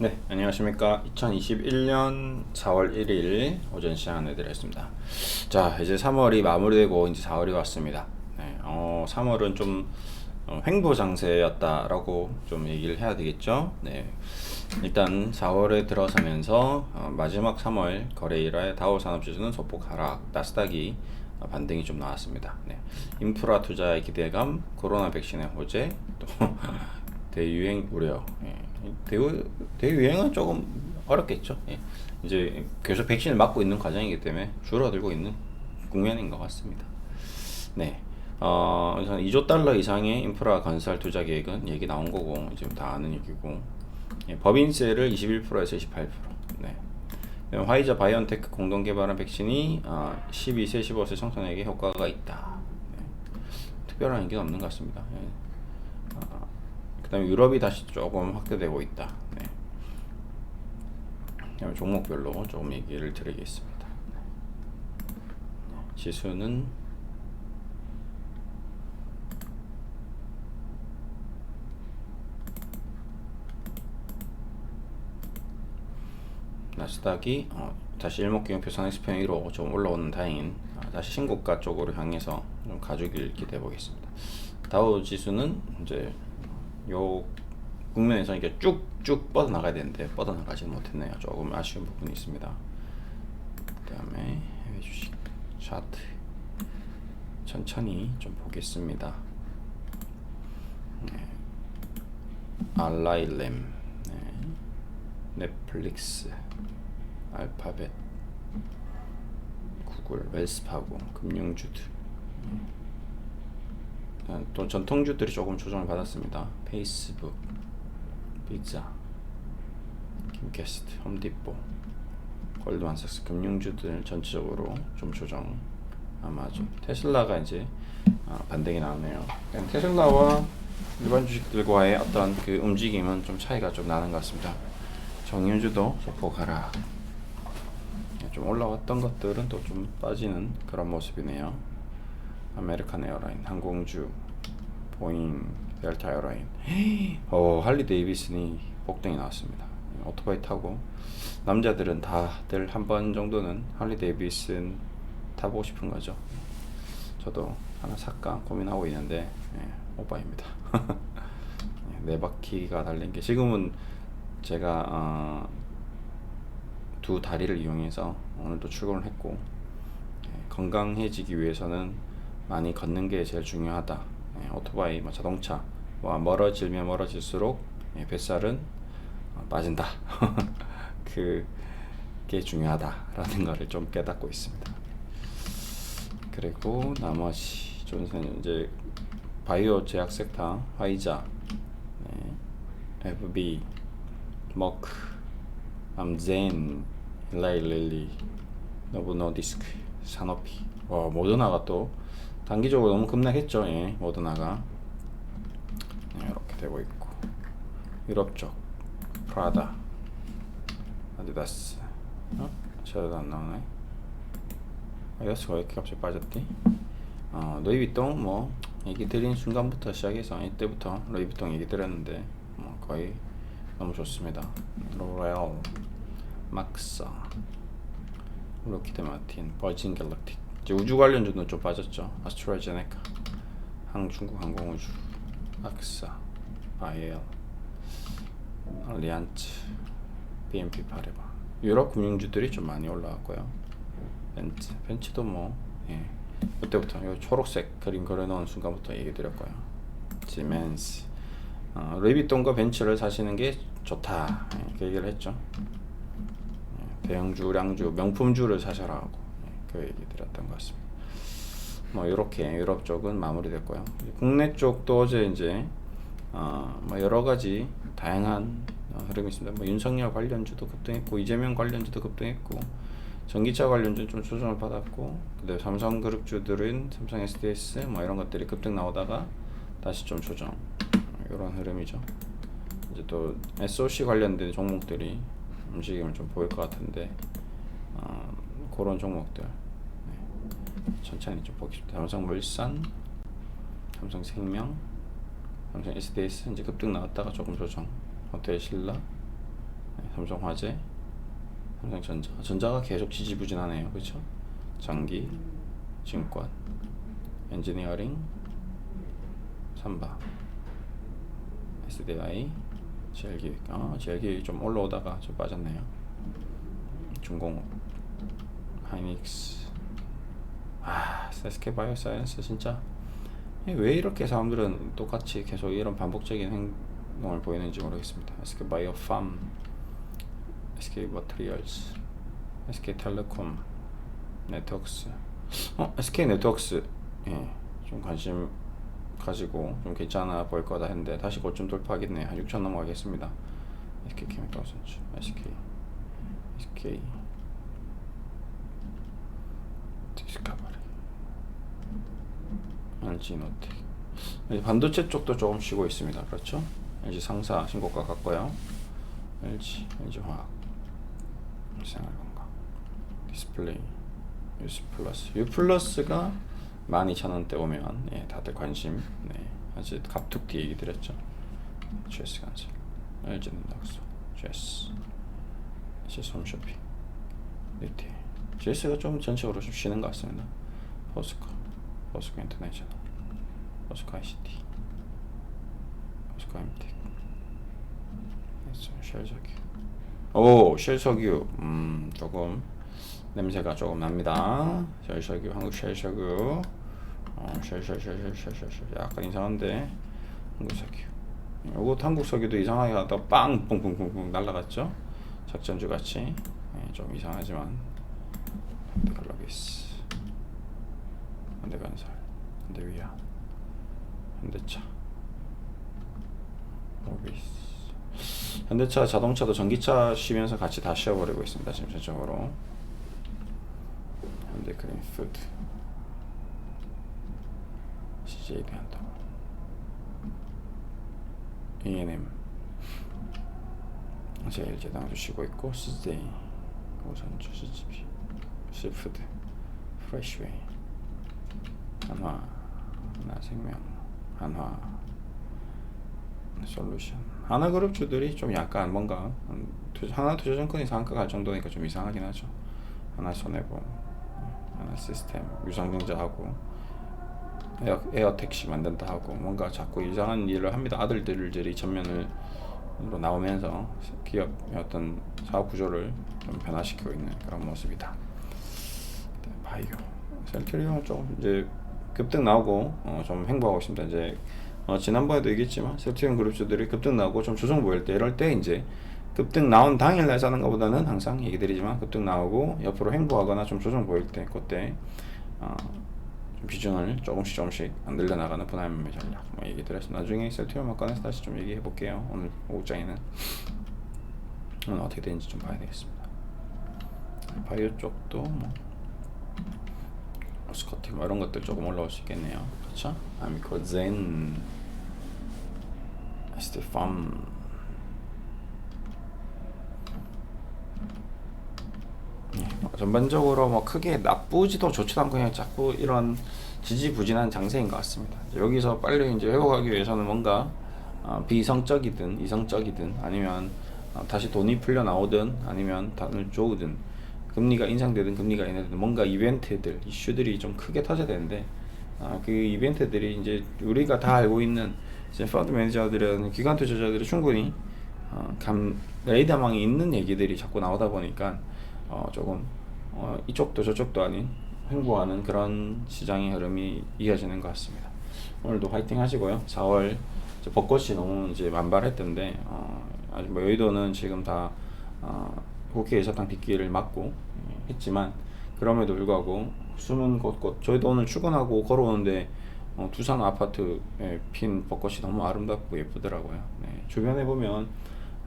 네, 안녕하십니까. 2021년 4월 1일 오전 시간 해드렸습니다. 자, 이제 3월이 마무리되고 이제 4월이 왔습니다. 네, 어, 3월은 좀 어, 횡보 장세였다라고 좀 얘기를 해야 되겠죠. 네, 일단 4월에 들어서면서 어, 마지막 3월 거래일에 다우 산업지수는 소폭 하락, 나스닥이 어, 반등이 좀 나왔습니다. 네, 인프라 투자의 기대감, 코로나 백신의 호재, 또 대유행 우려. 예. 대유, 대유행은 조금 어렵겠죠. 예. 이제 계속 백신을 맞고 있는 과정이기 때문에 줄어들고 있는 국면인 것 같습니다. 네. 어, 우선 2조 달러 이상의 인프라 건설 투자 계획은 얘기 나온 거고, 지금 다 아는 얘기고, 예, 법인세를 21%에서 28%. 네. 화이자 바이언테크 공동 개발한 백신이 어, 12세, 15세 청소년에게 효과가 있다. 네. 특별한 얘기는 없는 것 같습니다. 예. 어, 그다음에 유럽이 다시 조금 확대되고 있다. 네. 그다음에 종목별로 조금 얘기를 드리겠습니다. 네. 지수는 나스닥이 어, 다시 일목균표 상승평 1로 좀 올라오는 다인 아, 다시 신고가 쪽으로 향해서 좀 가주길 기대해 보겠습니다. 다우 지수는 이제 요 국면에서 이게 쭉쭉 뻗어 나가야 되는데 뻗어 나가지 못했네요. 조금 아쉬운 부분이 있습니다. 그다음에 해외 주식 차트 천천히 좀 보겠습니다. 네. 알라일렘, 네. 넷플릭스, 알파벳, 구글, 웰스파고, 금융주들. 네. 또 전통주들이 조금 조정을 받았습니다. 페이스북, 피자, 김캐스트, 홈디포, 골드만삭스 금융주들 전체적으로 좀 조정 아마 좀 테슬라가 이제 아, 반등이 나오네요. 테슬라와 일반 주식들과의 어떤 그 움직임은 좀 차이가 좀 나는 것 같습니다. 정유주도 소폭 하락. 좀 올라왔던 것들은 또 좀 빠지는 그런 모습이네요. 아메리칸 에어라인, 항공주, 보잉, 델타 에어라인. 어, 할리 데이비슨이 폭등이 나왔습니다. 오토바이 타고 남자들은 다들 한 번 정도는 할리 데이비슨 타보고 싶은 거죠. 저도 하나 살까 고민하고 있는데 예, 오빠입니다. 네 바퀴가 달린 게 지금은 제가 어, 두 다리를 이용해서 오늘도 출근을 했고 예, 건강해지기 위해서는 많이 걷는 게 제일 중요하다. 예, 오토바이, 뭐 자동차, 뭐 멀어지면 멀어질수록 예, 뱃살은 어, 빠진다. 그게 중요하다라는 것을 좀 깨닫고 있습니다. 그리고 나머지 존슨 이제 바이오 제약 섹터, 화이자, 네, FB, 머크, 암젠, 일라일릴리, 노브노디스크, 산오피. 와 모더나가 또 단기적으로 너무 급락했죠. 예, 모더나가 네, 이렇게 되고 있고 유럽 쪽 프라다, 아디다스, 어? 셔도 안 나오네. 아디다스가 왜 이렇게 갑자기 빠졌지? 어, 루이비통 뭐 얘기 드린 순간부터 시작해서 이때부터 루이비통 얘기 드렸는데 뭐 거의 너무 좋습니다. 로레알, 막사, 로키드 마틴, 버진 갤럭틱. 이제 우주 관련주는 좀 빠졌죠. 아스트라제네카, 항중국 항공우주, 악사, 바이엘, 알리안츠, BNP 파레바. 유럽 금융주들이 좀 많이 올라왔고요. 벤츠, 벤츠도 뭐 예. 그때부터 이 초록색 그림 그려놓은 순간부터 얘기 드렸고요. 지멘스, 어, 루이비통과 벤츠를 사시는 게 좋다. 예, 그 얘기를 했죠. 예, 대형주, 량주, 명품주를 사셔라 하고 예, 그 얘기 드렸던 것 같습니다. 뭐 이렇게 유럽 쪽은 마무리됐고요. 국내 쪽도 어제 이제 어, 뭐 여러 가지 다양한 어, 흐름이 있습니다. 뭐 윤석열 관련주도 급등했고 이재명 관련주도 급등했고 전기차 관련주는 좀 조정을 받았고 그다음 삼성그룹 주들은 삼성 SDS 뭐 이런 것들이 급등 나오다가 다시 좀 조정 이런 흐름이죠. 이제 또 SOC 관련된 종목들이 움직임을 좀 보일 것 같은데 어, 그런 종목들 네. 천천히 좀 보겠습니다. 삼성물산, 삼성생명, 삼성 SDS 이제 급등 나왔다가 조금 조정. 호텔신라, 삼성화재, 삼성전자. 전자가 계속 지지부진하네요. 그렇죠? 장기, 증권, 엔지니어링, 삼바, SDI, GL기획. 아, GL기획 좀 올라오다가 좀 빠졌네요. 중공업, 하이닉스. 아, SK 바이오사이언스 진짜 왜 이렇게 사람들은 똑같이 계속 이런 반복적인 행동을 보이는지 모르겠습니다. SK 바이오팜, SK 머티리얼스, SK 텔레콤, 네트워크스. 어, SK 네트워크스. 예. 좀 관심 가지고 좀 괜찮아 보일 거다 했는데 다시 고점 돌파하겠네요. 한 6천 넘어가겠습니다. SK 케미컬 선수, SK, SK 디스커버리, LG 노텍. 반도체 쪽도 조금 쉬고 있습니다. 그렇죠? LG 상사 신고가 같고요. LG, LG 화학, 생활건강, 디스플레이, 유스 플러스. U 플러스가 12,000원대 오면 예, 다들 관심 네, 아주 갑툭튀 얘기 드렸죠. GS 간설, LG는 낙서, GS, GS 홈쇼핑, 리테일. GS가 좀 전체적으로 좀 쉬는 것 같습니다. 포스코, 포스코 인터내셔널, 포스코 ICT, 포스코 엠텍, 쉘 석유. 오, 쉘 석유. 음, 조금 냄새가 조금 납니다. 쉘 석유, 한국 쉘 석유. 어, 쉘쉘쉘쉘쉘쉘 약간 이상한데 한국 석유. 요거 한국 석유도 이상하게 하다 빵 뿡뿡뿡뿡 날라갔죠. 작전주 같이 예, 좀 이상하지만 현대칼라비스, 현대 건설, 현대위아, 현대차, 모비스. 현대차 자동차도 전기차 쉬면서 같이 다 쉬어버리고 있습니다. 지금 전적으로. 현대 그린푸드, CJ 대한통, E&M, 제일제당도 쉬고 있고 CJ, 오선주, CGP, 시푸드, 프레시웨이, 한화, 하나 생명, 한화, 솔루션. 하나 그룹주들이 좀 약간 뭔가 하나 투자증권이 상가 갈 정도니까 좀 이상하긴 하죠. 하나 손해보험, 하나 시스템, 유상증자하고. 에어, 에어 택시 만든다 하고. 뭔가 자꾸 이상한 일을 합니다. 아들들들이 전면으로 나오면서 기업의 어떤 사업 구조를 좀 변화시키고 있는 그런 모습이다. 네, 바이오, 셀트리온 좀 이제 급등 나오고 어, 좀 횡보하고 있습니다. 이제 어, 지난번에도 얘기했지만 셀트리온 그룹주들이 급등 나오고 좀 조정 보일 때 이럴 때 이제 급등 나온 당일날 사는 것보다는 항상 얘기 드리지만 급등 나오고 옆으로 횡보하거나 좀 조정 보일 때 그때 어, 좀 비중을 조금씩 조금씩 안 늘려나가는 분할 매매 전략 뭐 얘기 드렸어 나중에 셀트리온 건에서 다시 좀 얘기해 볼게요. 오늘 오후장에는. 오늘 어떻게 되는지 좀 봐야 되겠습니다. 바이오 쪽도 뭐 스커팅 뭐 이런 것들 조금 올라올 수 있겠네요 그렇죠? 아미코젠 뭐 전반적으로 뭐 크게 나쁘지도 좋지도 않고 그냥 자꾸 이런 지지부진한 장세인 것 같습니다. 여기서 빨리 이제 회복하기 위해서는 뭔가 어, 비이성적이든 이성적이든 아니면 어, 다시 돈이 풀려 나오든 아니면 돈을 좋으든 금리가 인상되든 금리가 인하되든 뭔가 이벤트들 이슈들이 좀 크게 터져야 되는데 아, 그 이벤트들이 이제 우리가 다 알고 있는 이제 펀드 매니저들은 기관 투자자들이 충분히 어, 감 레이더망이 있는 얘기들이 자꾸 나오다 보니까 어, 조금 어, 이쪽도 저쪽도 아닌 횡보하는 그런 시장의 흐름이 이어지는 것 같습니다. 오늘도 화이팅 하시고요. 4월 이제 벚꽃이 너무 이제 만발했던데 어, 아직 뭐 여의도는 지금 다 어, 국회 예사당 빗길을 막고 예, 했지만 그럼에도 불구하고 숨은 곳곳 저희도 오늘 출근하고 걸어오는데 어, 두산 아파트에 핀 벚꽃이 너무 아름답고 예쁘더라고요. 네, 주변에 보면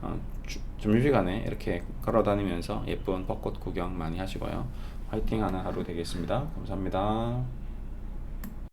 어, 주- 점심시간에 이렇게 걸어다니면서 예쁜 벚꽃 구경 많이 하시고요. 화이팅 하는 하루 되겠습니다. 감사합니다.